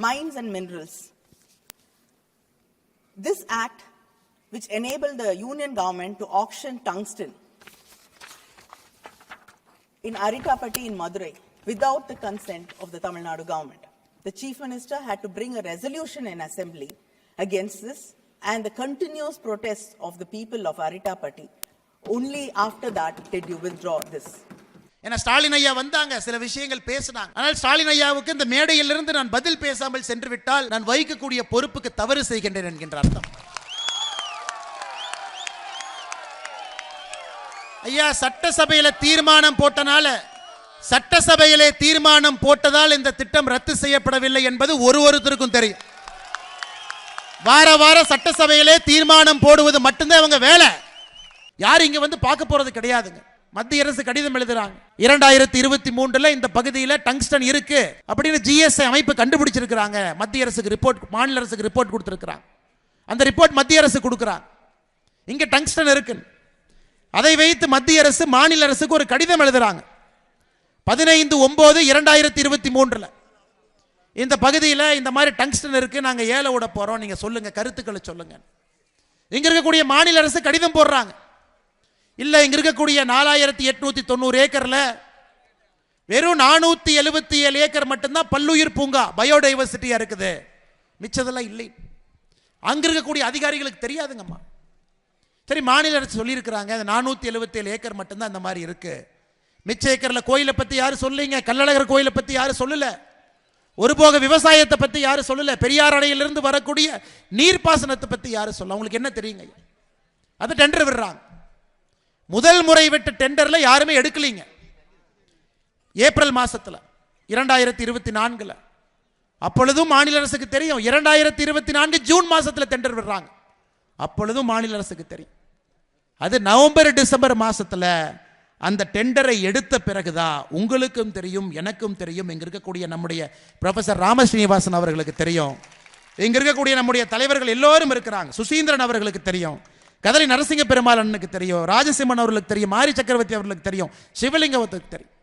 mines and minerals. This act, which enabled the union government to auction tungsten in Aritapatti in Madurai without the consent of the Tamil Nadu government. The chief minister had to bring a resolution in assembly against this and the continuous protests of the people of Aritapatti. Only after that did you withdraw this. ஏன்னா ஸ்டாலின் ஐயா வந்தாங்க சில விஷயங்கள் பேசினாங்க. ஆனால் ஸ்டாலின் ஐயாவுக்கு இந்த மேடையிலிருந்து நான் பதில் பேசாமல் சென்று விட்டால் நான் வகிக்கக்கூடிய பொறுப்புக்கு தவறு செய்கின்றேன் என்கின்ற அர்த்தம். ஐயா சட்டசபையில தீர்மானம் போட்டனால சட்டசபையிலே தீர்மானம் போட்டதால் இந்த திட்டம் ரத்து செய்யப்படவில்லை என்பது ஒரு ஒருத்தருக்கும் தெரியும். வார வாரம் சட்டசபையிலே தீர்மானம் போடுவது மட்டும்தான் அவங்க வேலை. யாரும் இங்க வந்து பார்க்க போறது கிடையாதுங்க. மத்திய அரசு கடிதம் எழுதுறாங்க. இரண்டாயிரத்தி இருபத்தி மூன்றுல இந்த பகுதியில் டங்ஸ்டன் இருக்கு அப்படின்னு ஜிஎஸ்ஐ அமைப்பு கண்டுபிடிச்சிருக்கிறாங்க. மத்திய அரசுக்கு ரிப்போர்ட் மாநில அரசுக்கு ரிப்போர்ட் கொடுத்திருக்கிறாங்க. அந்த ரிப்போர்ட் மத்திய அரசு கொடுக்குறாங்க. இங்க டங்ஸ்டன் இருக்கு அதை வைத்து மத்திய அரசு மாநில அரசுக்கு ஒரு கடிதம் எழுதுறாங்க. பதினைந்து ஒன்பது இரண்டாயிரத்தி இருபத்தி மூன்றுல. இந்த பகுதியில் இந்த மாதிரி டங்ஸ்டன் இருக்கு நாங்கள் ஏல விட போகிறோம் நீங்கள் சொல்லுங்கள் கருத்துக்களை சொல்லுங்க இங்கே இருக்கக்கூடிய மாநில அரசு கடிதம் போடுறாங்க. இல்லை இங்கே இருக்கக்கூடிய நாலாயிரத்தி எட்நூற்றி தொண்ணூறு ஏக்கரில் வெறும் நானூற்றி எழுபத்தி ஏழு ஏக்கர் மட்டும்தான் பல்லுயிர் பூங்கா பயோடைவர்சிட்டியாக இருக்குது. மிச்சதெல்லாம் இல்லை. அங்கே இருக்கக்கூடிய அதிகாரிகளுக்கு தெரியாதுங்கம்மா. சரி மாநில அரசு சொல்லியிருக்கிறாங்க அந்த நானூற்றி எழுபத்தி ஏழு ஏக்கர் மட்டும்தான் அந்த மாதிரி இருக்குது மிச்ச ஏக்கரில் கோயிலை பற்றி யாரும் சொல்லிங்க? கள்ளழகர் கோயிலை பற்றி யாரும் சொல்லலை? ஒரு போக விவசாயத்தை பற்றி யாரும் சொல்லலை? பெரியார் அணையிலிருந்து வரக்கூடிய நீர்ப்பாசனத்தை பற்றி யாரும் சொல்ல? அவங்களுக்கு என்ன தெரியுங்க? அது டெண்டர் விடுறாங்க. முதல் முறை விட்ட டெண்டர்ல யாருமே எடுக்கலீங்க. ஏப்ரல் மாசத்துல இரண்டாயிரத்தி இருபத்தி நான்குல அப்பொழுதும் மாநில அரசுக்கு தெரியும் இரண்டாயிரத்தி இருபத்தி நான்கு ஜூன் மாசத்துல டெண்டர் விடுறாங்க. அப்பொழுதும் மாநில அரசுக்கு தெரியும். அது நவம்பர் டிசம்பர் மாசத்துல அந்த டெண்டரை எடுத்த பிறகுதான் உங்களுக்கும் தெரியும் எனக்கும் தெரியும் இங்க இருக்கக்கூடிய நம்முடைய ப்ரொஃபசர் ராமஸ்ரீனிவாசன் அவர்களுக்கு தெரியும். இங்க இருக்கக்கூடிய நம்முடைய தலைவர்கள் எல்லோரும் இருக்கிறாங்க. சுசீந்திரன் அவர்களுக்கு தெரியும். கதலை நரசிங்க பெருமாள் அண்ணனுக்கு தெரியும் ராஜசிம்மன் அவர்களுக்கு தெரியும் மாரி சக்கரவர்த்தி அவர்களுக்கு தெரியும் சிவலிங்கத்துக்கு தெரியும்.